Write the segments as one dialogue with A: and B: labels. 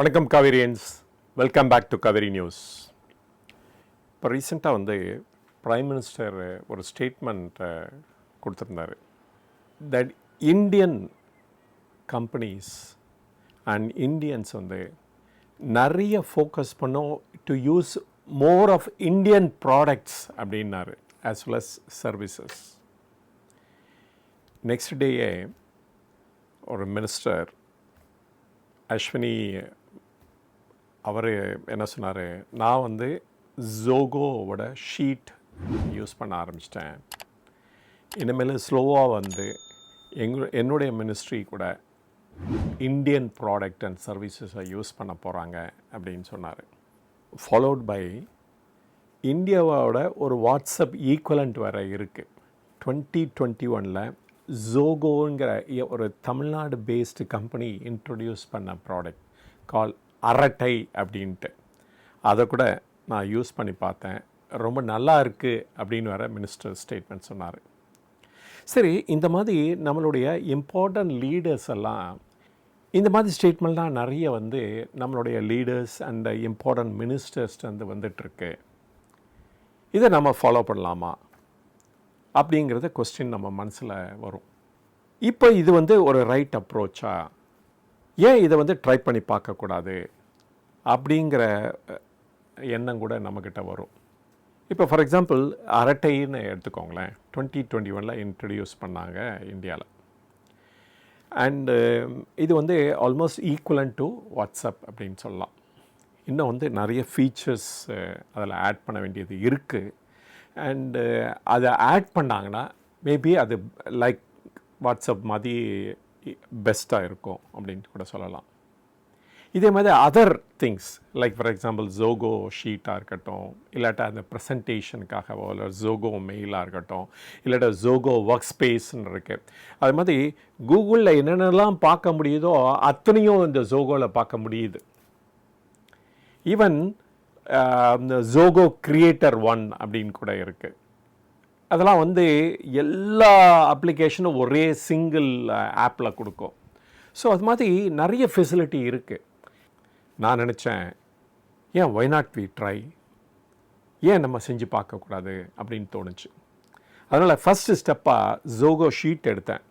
A: வணக்கம் Kaverians welcome back to Kaveri news இப்போ ரீசெண்டாக வந்து ப்ரைம் மினிஸ்டர் ஒரு ஸ்டேட்மெண்ட்டை கொடுத்துருந்தாரு. That Indian companies and Indians வந்து நிறைய ஃபோக்கஸ் பண்ணோம் to use more of Indian products அப்படின்னாரு as well as services next டேயே ஒரு மினிஸ்டர் அஸ்வினி அவர் என்ன சொன்னார்? நான் வந்து ஜோகோவோட ஷீட் யூஸ் பண்ண ஆரம்பிச்சிட்டேன். இனிமேல் ஸ்லோவாக வந்து எங்க என்னுடைய மினிஸ்ட்ரி கூட இந்தியன் ப்ராடக்ட் அண்ட் சர்வீசஸை யூஸ் பண்ண போகிறாங்க அப்படின்னு சொன்னார். ஃபாலோட் பை இந்தியாவோட ஒரு வாட்ஸ்அப் ஈக்குவலண்ட் வேறு இருக்குது டுவெண்ட்டி டுவெண்ட்டி ஒனில் ஜோகோங்கிற ஒரு தமிழ்நாடு பேஸ்டு கம்பெனி இன்ட்ரொடியூஸ் பண்ண ப்ராடக்ட் கால் அரட்டை அப்படின்ட்டு. அதை கூட நான் யூஸ் பண்ணி பார்த்தேன். ரொம்ப நல்லா இருக்குது அப்படின்னு வர மினிஸ்டர் ஸ்டேட்மெண்ட் சொன்னார். சரி இந்த மாதிரி நம்மளுடைய இம்பார்ட்டன்ட் லீடர்ஸ் எல்லாம் இந்த மாதிரி ஸ்டேட்மெண்ட்லாம் நிறைய வந்து நம்மளுடைய லீடர்ஸ் அண்ட் இம்பார்ட்டன்ட் மினிஸ்டர்ஸ் வந்து வந்துட்டுருக்கு. இதை நம்ம ஃபாலோ பண்ணலாமா? அப்படிங்கிறத கொஸ்டின் நம்ம மனசில் வரும். இப்போ இது வந்து ஒரு ரைட் அப்ரோச்சா ஏன் இதை வந்து ட்ரை பண்ணி பார்க்கக்கூடாது? அப்படிங்கிற எண்ணம் கூட நம்மக்கிட்ட வரும். இப்போ ஃபார் எக்ஸாம்பிள் அரட்டைன்னு எடுத்துக்கோங்களேன். டுவெண்ட்டி டுவெண்ட்டி ஒனில் இன்ட்ரடியூஸ் பண்ணாங்க இந்தியாவில் அண்டு இது வந்து ஆல்மோஸ்ட் ஈக்குவலன் டு வாட்ஸ்அப் அப்படின்னு சொல்லலாம். இன்னும் வந்து நிறைய ஃபீச்சர்ஸ் அதில் ஆட் பண்ண வேண்டியது இருக்குது அண்டு அதை ஆட் பண்ணாங்கன்னா மேபி அது லைக் வாட்ஸ்அப் மாதிரி பெஸ்ட்டாக இருக்கும் அப்படின்ட்டு கூட சொல்லலாம். இதே மாதிரி other things like for example Zoho ஷீட்டாக இருக்கட்டும் இல்லாட்டா அந்த ப்ரெசன்டேஷனுக்காகவோ இல்லை ஜோகோ மெயிலாக இருக்கட்டும் இல்லாட்டா ஜோகோ ஒர்க் ஸ்பேஸ்ன்னு இருக்குது அது மாதிரி கூகுளில் என்னென்னலாம் பார்க்க முடியுதோ அத்தனையும் இந்த ஜோகோவில் பார்க்க முடியுது. ஈவன் இந்த ஜோகோ கிரியேட்டர் ஒன் அப்படின்னு கூட இருக்குது அதெல்லாம் வந்து எல்லா அப்ளிகேஷனும் ஒரே சிங்கிள் ஆப்பில் கொடுக்கும். ஸோ அது மாதிரி நிறைய ஃபெசிலிட்டி இருக்குது நான் நினச்சேன் ஏன் ஒய் நாட் வி ட்ரை ஏன் நம்ம செஞ்சு பார்க்கக்கூடாது? அப்படின்னு தோணுச்சு. அதனால் ஃபஸ்ட்டு ஸ்டெப்பாக ஜோகோ ஷீட் எடுத்தேன்.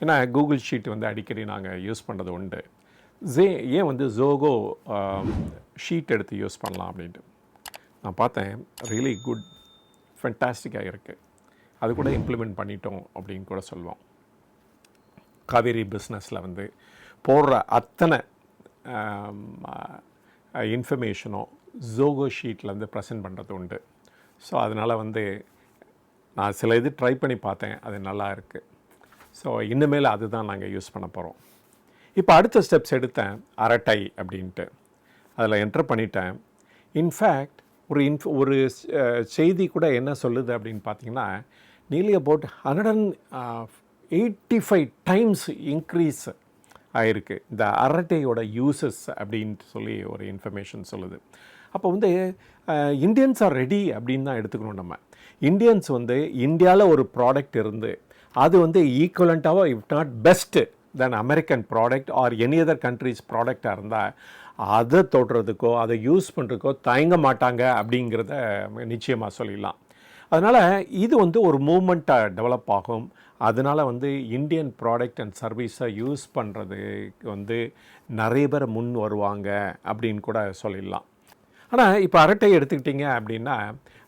A: ஏன்னா கூகுள் ஷீட் வந்து அடிக்கடி நாங்கள் யூஸ் பண்ணுறது உண்டு. ஜே ஏன் வந்து ஜோகோ ஷீட் எடுத்து யூஸ் பண்ணலாம் அப்படின்ட்டு. நான் பார்த்தேன் ரியலி குட் ஃபென்டாஸ்டிக்காக இருக்குது அது கூட இம்ப்ளிமெண்ட் பண்ணிட்டோம் அப்படின்னு கூட சொல்லுவோம் காவேரி பிஸ்னஸில் வந்து போடுற அத்தனை இன்ஃபர்மேஷனும் ஜோகோ ஷீட்லேருந்து வந்து ப்ரெசென்ட் பண்ணுறது உண்டு. ஸோ அதனால் வந்து நான் சில இது ட்ரை பண்ணி பார்த்தேன். அது நல்லா இருக்குது ஸோ இனிமேல் அதுதான் நாங்கள் யூஸ் பண்ண போகிறோம் இப்போ அடுத்த ஸ்டெப்ஸ் எடுத்தேன். அரட்டை அப்படின்ட்டு. அதில் என்டர் பண்ணிட்டேன். இன்ஃபேக்ட் ஒரு இன்ஃப் ஒரு செய்தி கூட என்ன சொல்லுது அப்படின்னு பார்த்தீங்கன்னா nearly about hundred and eighty five times increase ஆயிருக்கு. இந்த அரட்டையோட யூசஸ் அப்படின்ட்டு சொல்லி ஒரு இன்ஃபர்மேஷன் சொல்லுது. அப்போ வந்து இந்தியன்ஸ் ஆர் ரெடி அப்படின்னு தான் எடுத்துக்கணும் நம்ம. இந்தியன்ஸ் வந்து இந்தியாவில் ஒரு ப்ராடக்ட் இருந்து அது வந்து ஈக்குவலண்ட்டாக if not best then American product or any other countries ப்ராடக்டாக இருந்தால் அதை தொடுறதுக்கோ அதை யூஸ் பண்ணுறதுக்கோ தயங்க மாட்டாங்க அப்படிங்கிறத நிச்சயமாக சொல்லிடலாம். அதனால் இது வந்து ஒரு மூமெண்ட்டாக டெவலப் ஆகும். அதனால் வந்து இந்தியன் ப்ராடக்ட் அண்ட் சர்வீஸை யூஸ் பண்ணுறதுக்கு வந்து நிறைய பேர் முன் வருவாங்க அப்படின்னு கூட சொல்லிடலாம். ஆனால் இப்போ அரட்டை எடுத்துக்கிட்டிங்க அப்படின்னா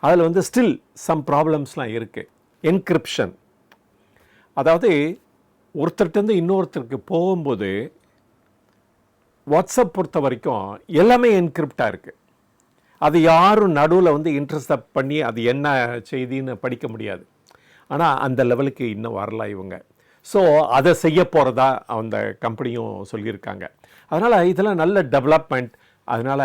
A: அதில் வந்து ஸ்டில் சம் ப்ராப்ளம்ஸ்லாம் இருக்குது என்கிரிப்ஷன் அதாவது ஒருத்தர்கிட்டருந்து இன்னொருத்தருக்கு போகும்போது வாட்ஸ்அப் பொறுத்த வரைக்கும் எல்லாமே என்கிரிப்டாக இருக்குது அது யாரும் நடுவில் வந்து இன்ட்ரெஸ்டப் பண்ணி அது என்ன செய்தின்னு படிக்க முடியாது. ஆனால் அந்த லெவலுக்கு இன்னும் வரல இவங்க. ஸோ அதை செய்ய போகிறதா அந்த கம்பெனியும் சொல்லியிருக்காங்க. அதனால் இதெல்லாம் நல்ல டெவலப்மெண்ட் அதனால்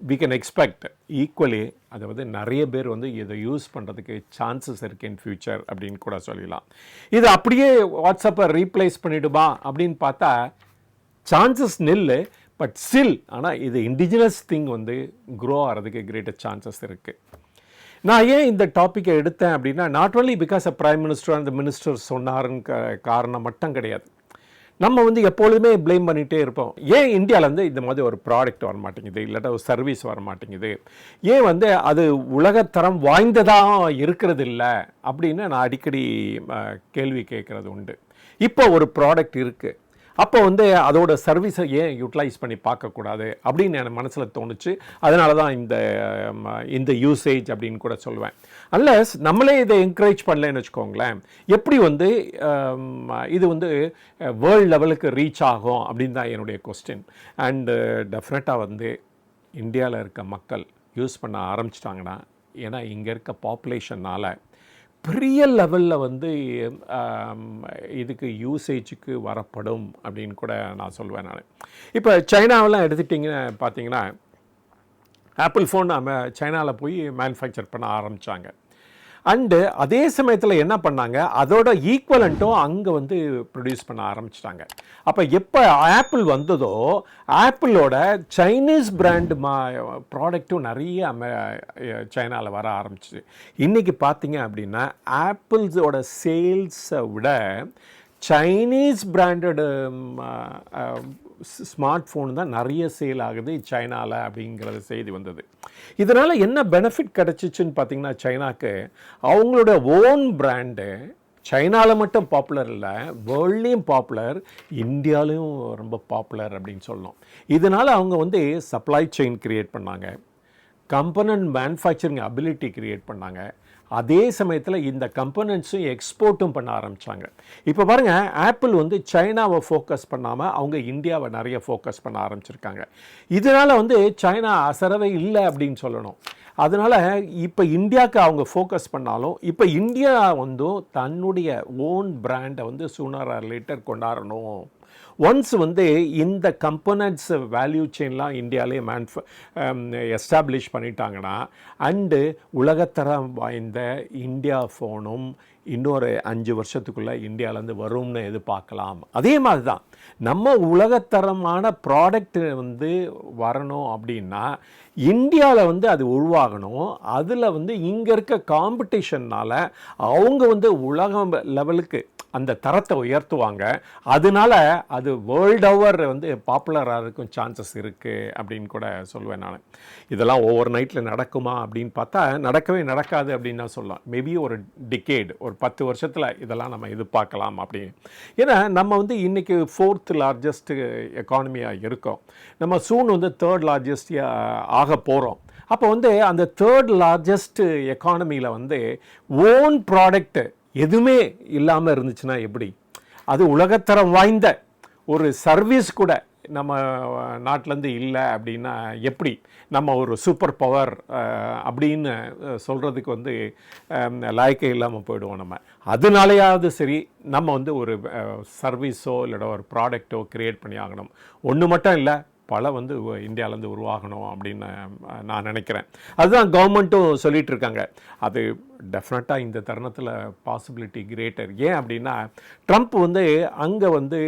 A: வி கேன் எக்ஸ்பெக்ட் ஈக்குவலி அதை வந்து நிறைய பேர் வந்து இதை யூஸ் பண்ணுறதுக்கு சான்சஸ் இருக்குது இன் ஃபியூச்சர் அப்படின்னு கூட சொல்லலாம். இது அப்படியே வாட்ஸ்அப்பை ரீப்ளேஸ் பண்ணிவிடுமா அப்படின்னு பார்த்தா சான்சஸ் நில்லு பட் ஸ்டில் ஆனால் இது இண்டிஜினஸ் திங் வந்து க்ரோ ஆகிறதுக்கு கிரேட்டர் சான்சஸ் இருக்குது நான் ஏன் இந்த டாப்பிக்கை எடுத்தேன் அப்படின்னா not only because a prime minister அந்த மினிஸ்டர் சொன்னாருன்னு க- காரணம் மட்டும் கிடையாது. நம்ம வந்து எப்பொழுதுமே ப்ளேம் பண்ணிகிட்டே இருப்போம். ஏன் இந்தியாவிலேருந்து இந்த மாதிரி ஒரு ப்ராடக்ட் வர மாட்டேங்குது? இல்லாட்டா ஒரு சர்வீஸ் வர மாட்டேங்குது? ஏன் வந்து அது உலகத்தரம் வாய்ந்ததாக இருக்கிறது இல்லை அப்படின்னு நான் அடிக்கடி கேள்வி கேட்குறது உண்டு. இப்போ ஒரு ப்ராடக்ட் இருக்குது அப்போ வந்து அதோட சர்வீஸை ஏன் யூட்டிலைஸ் பண்ணி பார்க்கக்கூடாது அப்படின்னு எனக்கு மனசில் தோணுச்சு. அதனால தான் இந்த ம, இந்த யூசேஜ் அப்படின்னு கூட சொல்லுவேன். அன்லஸ் நம்மளே இதை என்கரேஜ் பண்ணலன்னு வச்சுக்கோங்களேன். எப்படி வந்து இது வந்து வேர்ல்டு லெவலுக்கு ரீச் ஆகும் அப்படின்னு தான் என்னுடைய கொஸ்டின் அண்டு டெஃபினட்டாக வந்து இந்தியாவில் இருக்க மக்கள் யூஸ் பண்ண ஆரம்பிச்சிட்டாங்கன்னா ஏன்னா இங்கே இருக்க பாப்புலேஷனால் பெரிய லெவலில் வந்து இதுக்கு யூசேஜுக்கு வரப்படும் அப்படின்னு கூட நான் சொல்வேன் நான். இப்போ சைனாவெல்லாம் எடுத்துட்டிங்கன்னு பார்த்தீங்கன்னா ஆப்பிள் ஃபோன் நம்ம சைனாவில் போய் மேனுஃபேக்சர் பண்ண ஆரம்பித்தாங்க அண்டு அதே சமயத்தில் என்ன பண்ணாங்க? அதோட ஈக்குவலண்ட்டும் அங்கே வந்து ப்ரொடியூஸ் பண்ண ஆரம்பிச்சிட்டாங்க. அப்போ எப்போ ஆப்பிள் வந்ததோ ஆப்பிளோட சைனீஸ் பிராண்டு மா ப்ராடக்ட்டும் நிறைய அமெ சைனாவில் வர ஆரம்பிச்சிச்சு. இன்றைக்கி பார்த்தீங்க அப்படின்னா ஆப்பிள்ஸோட சேல்ஸை விட சைனீஸ் பிராண்டடு ஸ்மார்ட் ஃபோன் தான் நிறைய சேல் ஆகுது சைனாவில் அப்படிங்கிறது செய்தி வந்தது. இதனால் என்ன பெனிஃபிட் கிடச்சிச்சுன்னு பார்த்தீங்கன்னா சைனாக்கு அவங்களோட ஓன் பிராண்டு சைனாவில் மட்டும் பாப்புலர் இல்லை வேர்ல்ட்லேயும் பாப்புலர் இந்தியாலையும் ரொம்ப பாப்புலர் அப்படின்னு சொல்லணும். இதனால் அவங்க வந்து சப்ளை செயின் க்ரியேட் பண்ணாங்க. கம்பனன்ட் மேனுஃபேக்சரிங் அபிலிட்டி க்ரியேட் பண்ணாங்க. அதே சமயத்தில் இந்த கம்பனன்ட்ஸும் எக்ஸ்போர்ட்டும் பண்ண ஆரம்பித்தாங்க இப்போ பாருங்கள் ஆப்பிள் வந்து சைனாவை ஃபோக்கஸ் பண்ணாமல் அவங்க இந்தியாவை நிறைய ஃபோக்கஸ் பண்ண ஆரம்பிச்சிருக்காங்க. இதனால் வந்து சைனா அசரவே இல்லை அப்படின்னு சொல்லணும். அதனால் இப்போ இந்தியாவுக்கு அவங்க ஃபோக்கஸ் பண்ணாலும் இப்போ இந்தியா வந்து தன்னுடைய ஓன் பிராண்டை வந்து சூனர் லிட்டர் லேட்டர் கொண்டாடணும். ஒன்ஸ் வந்து இந்த கம்பனன்ட்ஸ் வேல்யூ செயின்லாம் இந்தியாவிலே மேன்ஃப எஸ்டாப்ளிஷ் பண்ணிட்டாங்கன்னா அண்டு உலகத்தரம் வாய்ந்த இந்தியா ஃபோனும் இன்னொரு அஞ்சு வருஷத்துக்குள்ளே இந்தியாவிலேருந்து வரும்னு எதிர்பார்க்கலாம். அதே மாதிரி தான் நம்ம உலகத்தரமான ப்ராடக்ட் வந்து வரணும் அப்படின்னா இந்தியாவில் வந்து அது உருவாகணும். அதில் வந்து இங்கே இருக்க காம்படிஷன்னால் அவங்க வந்து உலகம் லெவலுக்கு அந்த தரத்தை உயர்த்துவாங்க. அதனால அது வேர்ல்ட் ஓவர் வந்து பாப்புலராக இருக்கும் சான்சஸ் இருக்குது அப்படின்னு கூட சொல்லுவேன் நான். இதெல்லாம் ஓவர் நைட்டில் நடக்குமா அப்படின்னு பார்த்தா நடக்கவே நடக்காது அப்படின்னு தான் சொல்லலாம். மேபி ஒரு டிகேட் ஒரு பத்து வருஷத்தில் இதெல்லாம் நம்ம எதிர்பார்க்கலாம் அப்படின்னு. ஏன்னா நம்ம வந்து இன்றைக்கி ஃபோர்த் லார்ஜஸ்ட் எக்கானமியாக இருக்கோம். நம்ம சூன் வந்து தேர்ட் லார்ஜஸ்டியாக ஆக போகிறோம் அப்போ வந்து அந்த தேர்ட் லார்ஜஸ்ட் எக்கானமியில் வந்து ஓன் ப்ராடக்ட்டு எதுவுமே இல்லாமல் இருந்துச்சுன்னா எப்படி? அது உலகத்தரம் வாய்ந்த ஒரு சர்வீஸ் கூட நம்ம நாட்டிலேருந்து இல்லை அப்படின்னா எப்படி? நம்ம ஒரு சூப்பர் பவர் அப்படின்னு சொல்கிறதுக்கு வந்து லாய்க்கே இல்லாமல் போயிடுவோம் நம்ம. அதனாலேயாவது சரி நம்ம வந்து ஒரு சர்வீஸோ இல்லைடா ஒரு ப்ராடக்ட்டோ க்ரியேட் பண்ணி ஆகணும். ஒன்று மட்டும் இல்லை பல வந்து இந்தியாவிலேருந்து உருவாகணும் அப்படின்னு நான் நினைக்கிறேன். அதுதான் கவர்மெண்ட்டும் சொல்லிகிட்ருக்காங்க அது டெஃபினட்டாக இந்த தருணத்தில் பாசிபிலிட்டி கிரேட்டர் ஏன் அப்படின்னா ட்ரம்ப் வந்து அங்கே வந்து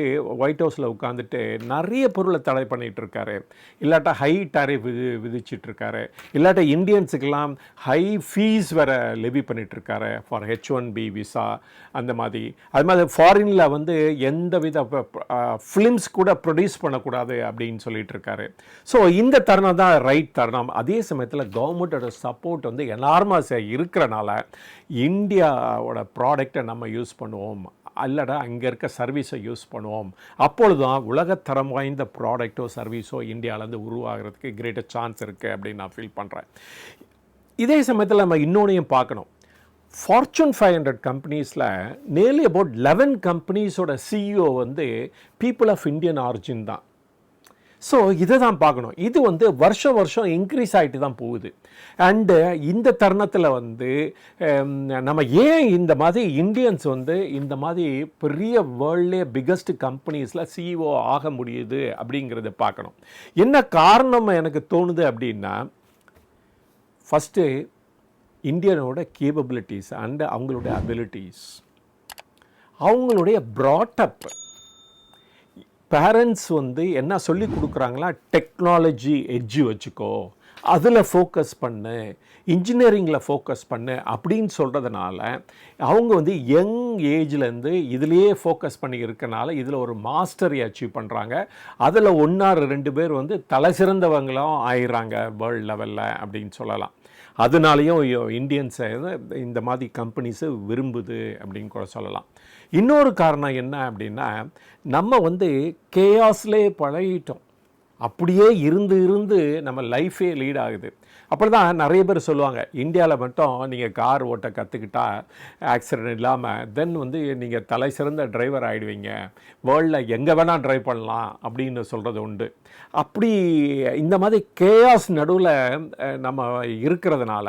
A: ஒயிட் ஹவுஸில் உட்காந்துட்டு நிறைய பொருளை தடை பண்ணிகிட்டு இருக்காரு. இல்லாட்டா ஹை டாரிஃப் விதி விதிச்சிட்ருக்காரு இல்லாட்டா இந்தியன்ஸுக்கெல்லாம் ஹை ஃபீஸ் வேறு levy பண்ணிகிட்ருக்காரு for H one B visa அந்த மாதிரி. அது மாதிரி ஃபாரினில் வந்து எந்த வித ஃபிலிம்ஸ் கூட ப்ரொடியூஸ் பண்ணக்கூடாது அப்படின்னு சொல்லிட்டு இருக்காரு. ஸோ இந்த தருணம் தான் ரைட் தருணம். அதே சமயத்தில் கவர்மெண்ட்டோட சப்போர்ட் வந்து எனார்மஸாக இருக்கிறனால இந்தியாவோட ப்ராடக்டை நம்ம யூஸ் பண்ணுவோம். அல்லடா அங்கே இருக்க சர்வீஸை யூஸ் பண்ணுவோம். அப்பொழுது தான் உலகத்தரம் வாய்ந்த ப்ராடக்ட்டோ சர்வீஸோ இந்தியாவிலேருந்து உருவாகிறதுக்கு கிரேட்டர் சான்ஸ் இருக்குது அப்படின்னு நான் ஃபீல் பண்ணுறேன் இதே சமயத்தில் நம்ம இன்னொன்னையும் பார்க்கணும். ஃபார்ச்சூன் ஃபைவ் ஹண்ட்ரட் கம்பெனிஸில் நேர்லி அபவுட் லெவன் கம்பெனிஸோட சிஇஓ வந்து பீப்புள் ஆஃப் இந்தியன் ஆரிஜின் தான். ஸோ இதை தான் பார்க்கணும். இது வந்து வருஷம் வருஷம் இன்க்ரீஸ் ஆகிட்டு தான் போகுது. அண்டு இந்த தருணத்தில் வந்து நம்ம ஏன் இந்த மாதிரி இந்தியன்ஸ் வந்து இந்த மாதிரி பெரிய வேர்ல்ட்லே பிக்கஸ்ட் கம்பெனிஸில் சிஇஓ ஆக முடியுது அப்படிங்கிறத பார்க்கணும். என்ன காரணம் எனக்கு தோணுது அப்படின்னா ஃபஸ்ட்டு இந்தியனோட கேப்பபிலிட்டிஸ் அண்ட் அவங்களுடைய அபிலிட்டிஸ் அவங்களுடைய ப்ராட்டப் பேரண்ட்ஸ் வந்து என்ன சொல்லி கொடுக்குறாங்களா? டெக்னாலஜி எட்ஜு வச்சுக்கோ. அதில் ஃபோக்கஸ் பண்ணு. இன்ஜினியரிங்கில் ஃபோக்கஸ் பண்ணு அப்படின்னு சொல்கிறதுனால அவங்க வந்து யங் ஏஜ்லேருந்து இதுலேயே ஃபோக்கஸ் பண்ணி இருக்கனால இதில் ஒரு மாஸ்டரி அச்சீவ் பண்ணுறாங்க அதில் ஒன்றாறு ரெண்டு பேர் வந்து தலை சிறந்தவங்களும் ஆயிடுறாங்க வேர்ல்டு லெவலில் அப்படின்னு சொல்லலாம். அதனாலேயும் இந்தியன்ஸை இந்த மாதிரி கம்பெனிஸு விரும்புது அப்படின்னு கூட சொல்லலாம். இன்னொரு காரணம் என்ன அப்படின்னா நம்ம வந்து கேஆஸ்லே பழகிட்டோம். அப்படியே இருந்து இருந்து நம்ம லைஃபே லீட் ஆகுது. அப்படி தான் நிறைய பேர் சொல்லுவாங்க இந்தியாவில் மட்டும் நீங்கள் கார் ஓட்ட கற்றுக்கிட்டா ஆக்சிடென்ட் இல்லாமல் தென் வந்து நீங்கள் தலை சிறந்த டிரைவர் ஆகிடுவீங்க வேர்ல்டில் எங்கே வேணால் ட்ரைவ் பண்ணலாம் அப்படின்னு சொல்கிறது உண்டு. அப்படி இந்த மாதிரி கேஆஸ் நடுவில் நம்ம இருக்கிறதுனால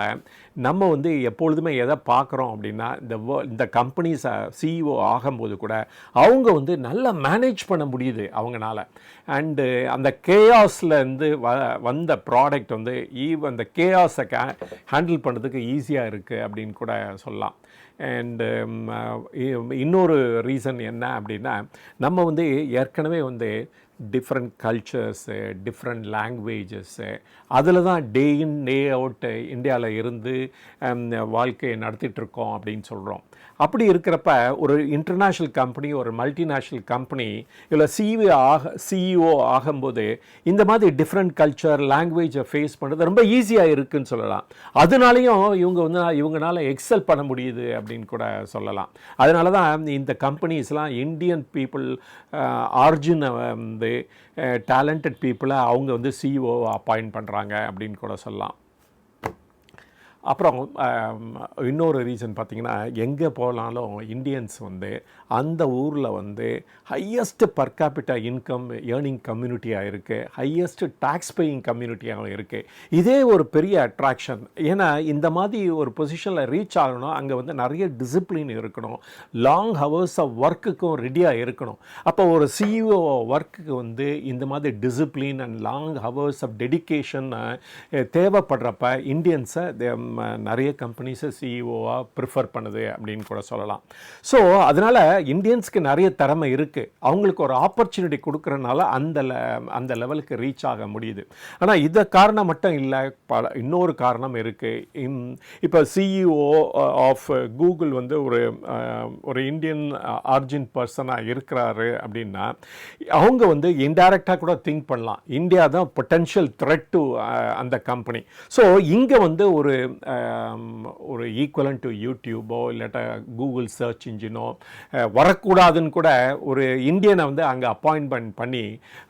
A: நம்ம வந்து எப்பொழுதுமே எதை பார்க்குறோம் அப்படின்னா இந்த wo- இந்த கம்பெனிஸை சிஇஓ ஆகும்போது கூட அவங்க வந்து நல்லா மேனேஜ் பண்ண முடியுது அவங்கனால. அண்டு அந்த கேஆஸ்லேருந்து வ வந்த ப்ராடக்ட் வந்து ஈவ் அந்த கேஆஸை கே ஹேண்டில் பண்ணுறதுக்கு ஈஸியாக இருக்குது அப்படின்னு கூட சொல்லலாம். அண்டு இன்னொரு ரீசன் என்ன அப்படின்னா நம்ம வந்து ஏற்கனவே வந்து டிஃப்ரெண்ட் கல்ச்சர்ஸு டிஃப்ரெண்ட் லாங்குவேஜஸ்ஸு அதில் தான் டே இன் டே அவுட்டு இந்தியாவில் இருந்து um, வாழ்க்கையை நடத்திட்டுருக்கோம் அப்படின்னு சொல்கிறோம் அப்படி இருக்கிறப்ப ஒரு இன்டர்நேஷ்னல் கம்பெனி ஒரு மல்டிநேஷ்னல் கம்பெனி இல்லை சிஇஓ ஆக சிஇஓ ஆகும்போது இந்த மாதிரி டிஃப்ரெண்ட் கல்ச்சர் லாங்குவேஜை ஃபேஸ் பண்ணுறது ரொம்ப ஈஸியாக இருக்குன்னு சொல்லலாம். அதனாலையும் இவங்க வந்து இவங்களால எக்ஸல் பண்ண முடியுது அப்படின்னு கூட சொல்லலாம். அதனால தான் இந்த கம்பெனிஸ்லாம் இந்தியன் பீப்புள் ஆர்ஜினை வந்து டேலண்டட் பீப்புளை அவங்க வந்து சிஇஓ அப்பாயிண்ட் பண்ணுறாங்க அப்படின்னு கூட சொல்லலாம். அப்புறம் இன்னொரு ரீசன் பார்த்திங்கன்னா எங்கே போனாலும் இந்தியன்ஸ் வந்து அந்த ஊரில் வந்து highest per capita income earning கம்யூனிட்டியாக இருக்குது ஹையஸ்ட் டேக்ஸ் பேயிங் கம்யூனிட்டியாகவும் இருக்குது இதே ஒரு பெரிய அட்ராக்ஷன் ஏன்னா இந்த மாதிரி ஒரு பொசிஷனில் ரீச் ஆகணும் அங்கே வந்து நிறைய டிசிப்ளின் இருக்கணும். லாங் ஹவர்ஸ் ஆஃப் ஒர்க்குக்கும் ரெடியாக இருக்கணும். அப்போ ஒரு சிஇஓ ஒர்க்குக்கு வந்து இந்த மாதிரி discipline and long hours of dedication தேவைப்படுறப்ப இந்தியன்ஸை நிறைய கம்பெனிஸை சிஇஓவாக ப்ரிஃபர் பண்ணுது அப்படின்னு கூட சொல்லலாம். ஸோ அதனால் இந்தியன்ஸ்க்கு நிறைய திறமை இருக்குது அவங்களுக்கு ஒரு ஆப்பர்ச்சுனிட்டி கொடுக்குறனால அந்த அந்த லெவலுக்கு ரீச் ஆக முடியுது. ஆனால் இதை காரணம் மட்டும் இல்லை பல இன்னொரு காரணம் இருக்குது இப்போ சிஇஓ ஆஃப் கூகுள் வந்து ஒரு ஒரு இந்தியன் ஆர்ஜின் பர்சனாக இருக்கிறாரு அப்படின்னா அவங்க வந்து இன்டைரக்டாக கூட திங்க் பண்ணலாம். இந்தியா தான் பொட்டென்ஷியல் த்ரெட் டு அந்த கம்பெனி ஸோ இங்கே வந்து ஒரு Um, ஒரு ஈக்குவலன் டு யூடியூபோ இல்லாட்டா கூகுள் சர்ச் இன்ஜினோ வரக்கூடாதுன்னு கூட ஒரு இந்தியனை வந்து அங்கே அப்பாயின்மெண்ட் பண்ணி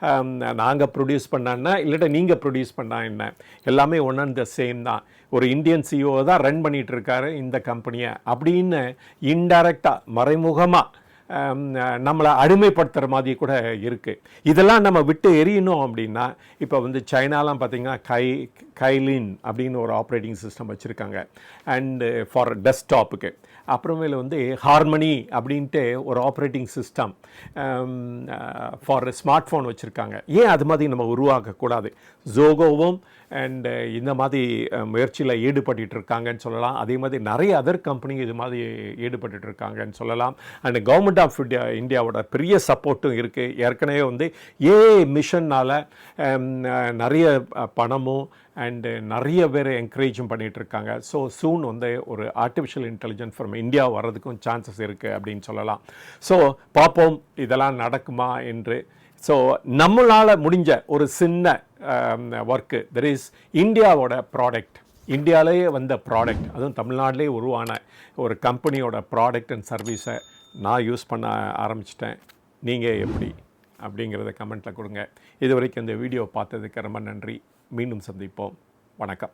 A: um, நாங்கள் ப்ரொடியூஸ் பண்ணான்னா இல்லாட்டா நீங்கள் ப்ரொடியூஸ் பண்ணா என்ன எல்லாமே ஒன் அண்ட் த சேம் தான். ஒரு இந்தியன் சிஓ தான் ரன் பண்ணிகிட்ருக்காரு இருக்காரு இந்த கம்பெனியை அப்படின்னு இன்டைரக்டாக மறைமுகமாக நம்மளை அடிமைப்படுத்துகிற மாதிரி கூட இருக்குது இதெல்லாம் நம்ம விட்டு எரியணும் அப்படின்னா இப்போ வந்து சைனாலாம் பார்த்தீங்கன்னா கை கைலின் அப்படின்னு ஒரு ஆப்ரேட்டிங் சிஸ்டம் வச்சுருக்காங்க. அண்டு ஃபார் டெஸ்க்டாப்புக்கு அப்புறமேல வந்து ஹார்மனி அப்படின்ட்டு ஒரு operating system for smart phone வச்சுருக்காங்க. ஏன் அது மாதிரி நம்ம உருவாக்கக்கூடாது? ஜோகோவும் அண்டு uh, இந்த மாதிரி முயற்சியில் ஈடுபட்டு இருக்காங்கன்னு சொல்லலாம். அதே மாதிரி நிறைய அதர் கம்பெனி இது மாதிரி ஈடுபட்டு இருக்காங்கன்னு சொல்லலாம். அண்ட் கவர்மெண்ட் ஆஃப் இந்தியா இந்தியாவோட பெரிய சப்போர்ட்டும் இருக்குது ஏற்கனவே வந்து ஏ மிஷன்னால் நிறைய பணமும் அண்டு நிறைய பேர் என்கரேஜும் பண்ணிட்டு இருக்காங்க ஸோ சூன் வந்து ஒரு ஆர்டிஃபிஷியல் இன்டெலிஜென்ஸ் ஃப்ரம் இந்தியா வர்றதுக்கும் சான்சஸ் இருக்குது அப்படின்னு சொல்லலாம். ஸோ பார்ப்போம் இதெல்லாம் நடக்குமா என்று. ஸோ நம்மளால் முடிஞ்ச ஒரு சின்ன ஒர்க்கு தெர் இஸ் இந்தியாவோட ப்ராடக்ட் இந்தியாவிலேயே வந்த ப்ராடக்ட் அதுவும் தமிழ்நாட்டிலே உருவான ஒரு கம்பெனியோட ப்ராடக்ட் அண்ட் சர்வீஸை நான் யூஸ் பண்ண ஆரம்பிச்சிட்டேன். நீங்கள் எப்படி? அப்படிங்கிறத கமெண்ட்டில் கொடுங்க. இது வரைக்கும் இந்த வீடியோ பார்த்ததுக்கு ரொம்ப நன்றி. மீண்டும் சந்திப்போம். வணக்கம்.